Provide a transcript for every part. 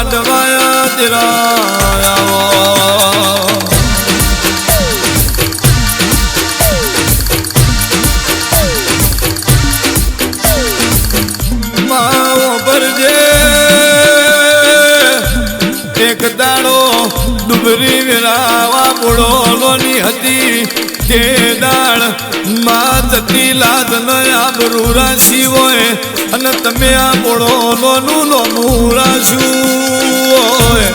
લાડવાયા તેરા માવો ભરજે. એક દાડો ડુબરી વેરાવા હતી કે દાળમાં જતી લાદ ન આબરૂ રાશી હોય. અને તમે આ બોળો લોનું રાશ્યું હોય.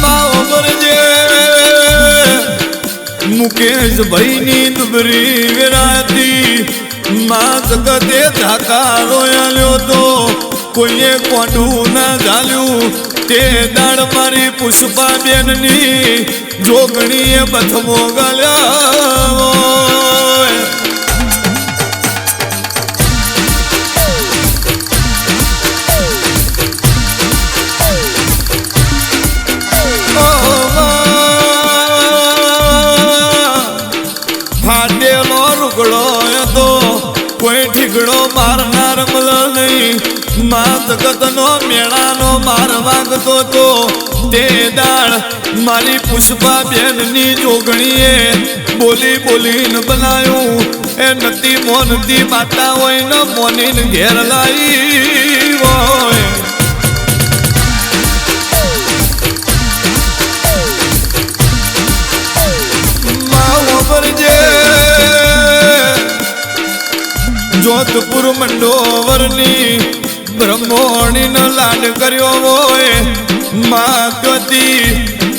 માવો ભરજે મુકેશ ભાઈની દુબરી વેરાતી માં જગતે ઝાકા રોયાલ્યો તો કોઈએ કોઠું ના ઝાલ્યું તે દાડ મારી પુષ્પા બેનની જોગણીએ બથમો ગાલ્યા જગતનો મેળાનો માર વાગતો તો તે દાળ મારી પુષ્પા બેનની જોગણીએ બોલી બોલીને બનાયું. એ નતી મોનતી માતા હોય ને મોનીને ઘેર લાવી હોય. જોધપુર મંડોવરની બ્રહ્મોણીનો લાડ કર્યો હોય માગતી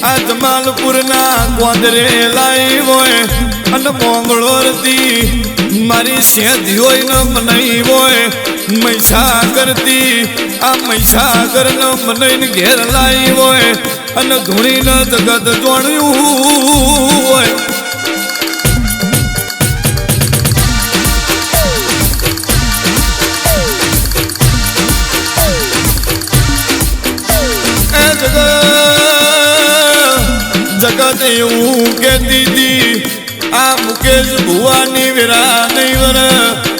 આ જમાલપુરના ગોંદરે લાઈ હોય, અને મોંગળોરથી મારી સેધી હોય ન મનાઈ હોય મહીસાગરથી આ મહીસાગર ને મનાઈને ઘેર લાઈ હોય, અને ધૂણીને જગત જોણ્યું હોય. જગત એવું કે દીદી આ મુકેશ ભુવાની વિરા નહીં વર.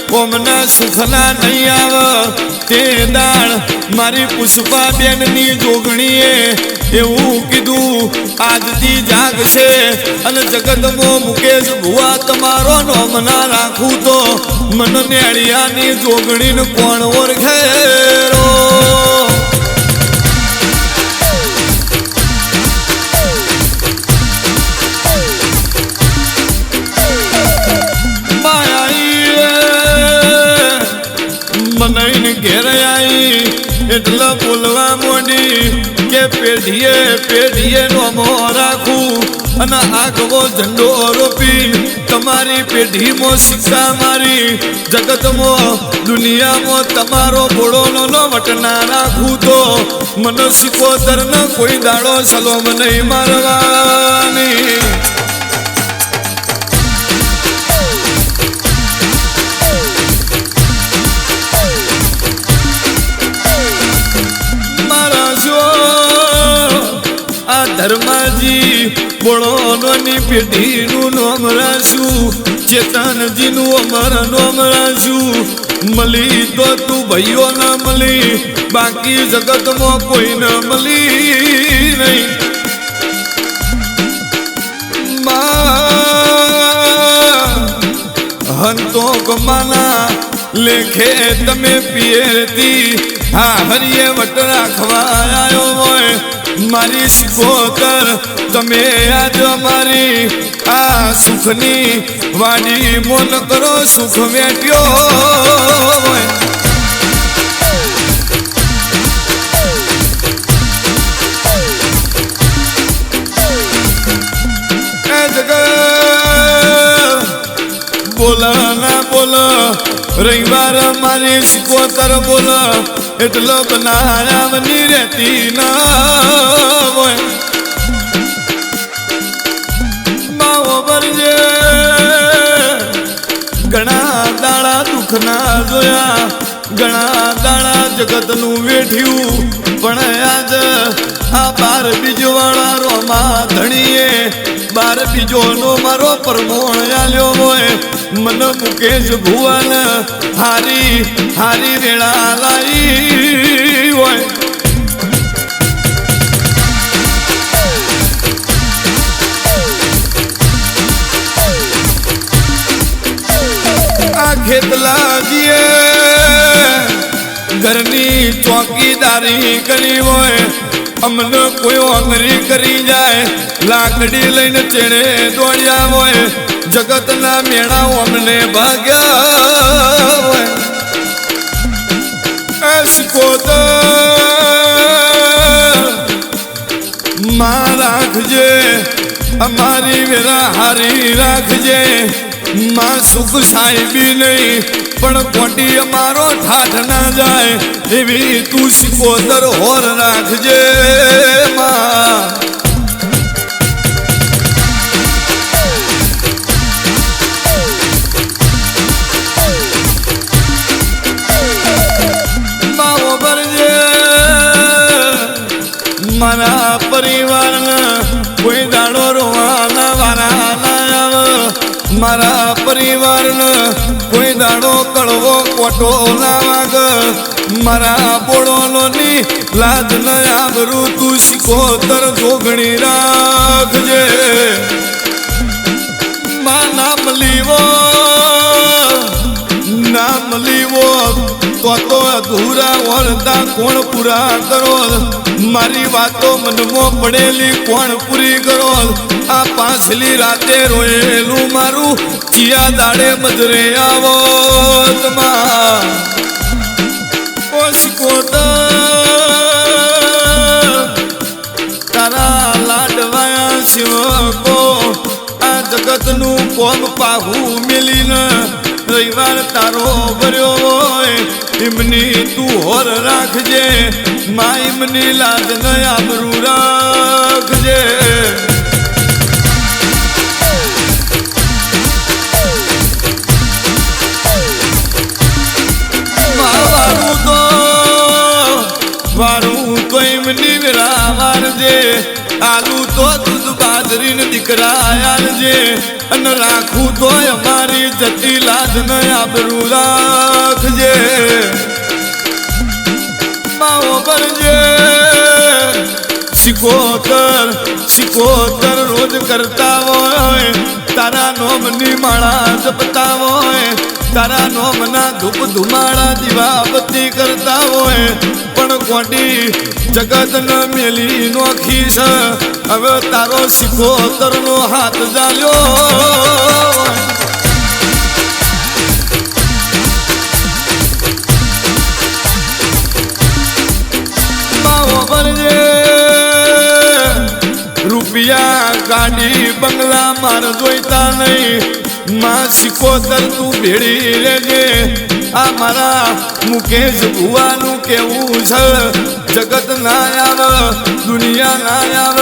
કોમના સુખના નહીં આવ. તે દાળ મારી પુષ્પા બેનની જોગણીએ એવું કીધું. આજથી જાગશે અને જગતમાં મુકેશ ભુવા તમારો નોમ ના રાખું તો મન નેળિયાની જોગણીને કોણ ઓળખેરો ઘેર આવી એટલે બોલવા મોડી કે પેઢીએ પેઢીએ નોમો રાખું અને આગવો ઝંડો રોપી. તમારી પેઢીમાં શિક્ષા મારી, જગતમાં, દુનિયામાં તમારો ઘોડોનો ન વટના રાખું તો મને શીખો ન કોઈ દાડો સલોમ નહીં મારવાની. ધર્માજી બોળોની પેઢીનું નામ રાશું ચેતનજીનું અમર નામ રાશું મળી તો તું ભાઈઓ ન મળી. બાકી જગતમાં કોઈ ન મળી નહીં. હંતો ગમાના લેખે તમે પિયરતી હા હરિયે વટ રાખવા આવ્યો હોય. મારી શિકોતર તમે આજ અમારી આ સુખની વાણી મોન કરો સુખ વેટ્યો હોય. રવિવાર મારી સિકોતર બોલા. એટલે બનાયાવની રહેતી ના હોય. માવો ભરજે ઘણા દાડા દુઃખના જોયા. ઘણા દાડા જગતનું વેઠ્યું. પણ આજ આ બાર બીજવાળા રોમા ધણીએ બાર બીજોનો મારો પરમોણ આલ્યો હોય. મન મુકેશ ભુવન હારી હારી રેડા લાઈ હોય. ખેતલાજીએ ઘરની ચોકીદારી કરી હોય. અમને કોઈ ઓંગરી કરી જાય. લાકડી લઈને ચેડે દોડ્યા હોય. જગતના મેળા અમને ભાગ્યા હોય. માં રાખજે, અમારી વેરા હારી રાખજે. માં સુખ સાહેબી નહીં, પણ કોટી અમારો ઠાઠ ના જાય. એવી તું શીખોતર હોર રાખજે માં. દાડો કળવો કોટો ના મારા મારા ની લાજ ન આબરું તું શીખોતર જોગણી રાખજે. માં નામ લીવો નામ લીવો. તો તો અધૂરા વળતા કોણ પૂરા કરો? મારી વાતો મનમાં પડેલી કોણ પૂરી કરો? આ પાછલી રાતે રોયેલું મારું ચિયા દાડે મજરે આવો તારા લાડવાયા શિવકો આ જગતનું કોમ પાહું મેલીને, રવિવાર તારો ભર્યો. એમની તું હોર રાખજે, મા એમની લાજ ન આબરૂ રાખજે. વારું તો એમની વેરા વારજે આલુ તો દૂધ બાજરીને દીકરા આલજે અને રાખું તો અમારી જતી લાજ ને આબરૂ રાખજે. માવો કરજે. સિકોતર સિકોતર રોજ કરતા હોય. તારા નોમની માળા જપતા હોય. તારા નોમના ધૂપ ધુમાડા દીવા બત્તી કરતા હોય. કોટી જગત ન મેલી નોખી છે હવે તારો સિકોતર નો હાથ જાલ્યો. રૂપિયા ગાડી બંગલા માર જોઈતા નહીં. માં સિકોતર તું ભેળી લેજે આ મારા મુકેશ ભુવાનું કેવું છે? જગત ના આવ દુનિયા ના આવ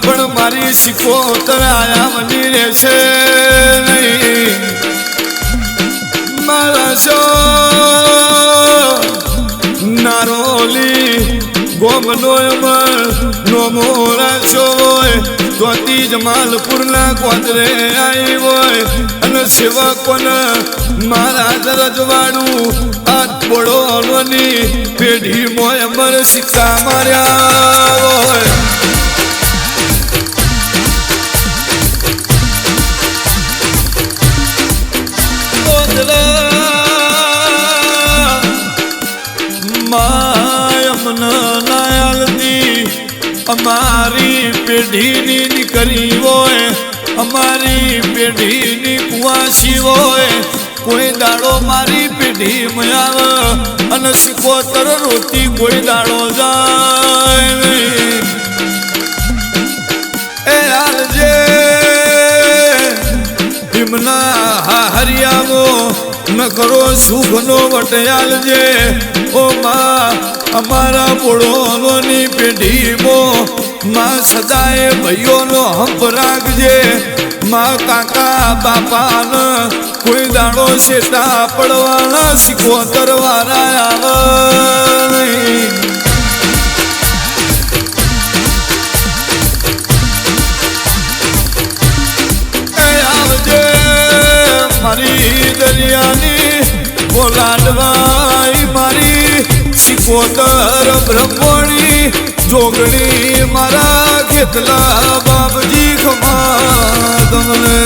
પણ મારી સિકોતર આયા બની રહેશે નહીં. મારા શો, નારોલી ગોમનો નોમો રાશો હોય તોતી જમાલપુરના કોતરે આવી હોય. અને સેવકોના મારા દરજવાડું આ અનોની પેઢી મોય મર સિક્કા માર્યા હોય. અમારી પેઢીની દીકરી હોય, અમારી પેઢીની કુવાસી હોય, કોઈ દાડો મારી પેઢી મયાવ અને સિકોતર રોતી કોઈ દાડો જાય કરો સુખનો વટયાલજે ઓ માં, અમારા બોળોની પેઢીમો, માં સદાય ભાઈઓનો હંપ રાખજે. માં કાકા, બાપાન, કોઈ દાણો શેતા પડવાના, શીખો તરવાના આવે મારી દરિયાની બોલાડવાઈ મારી સિકોતર બ્રહ્મણી જોગણી મારા કેટલા બાપજી ખમા તમને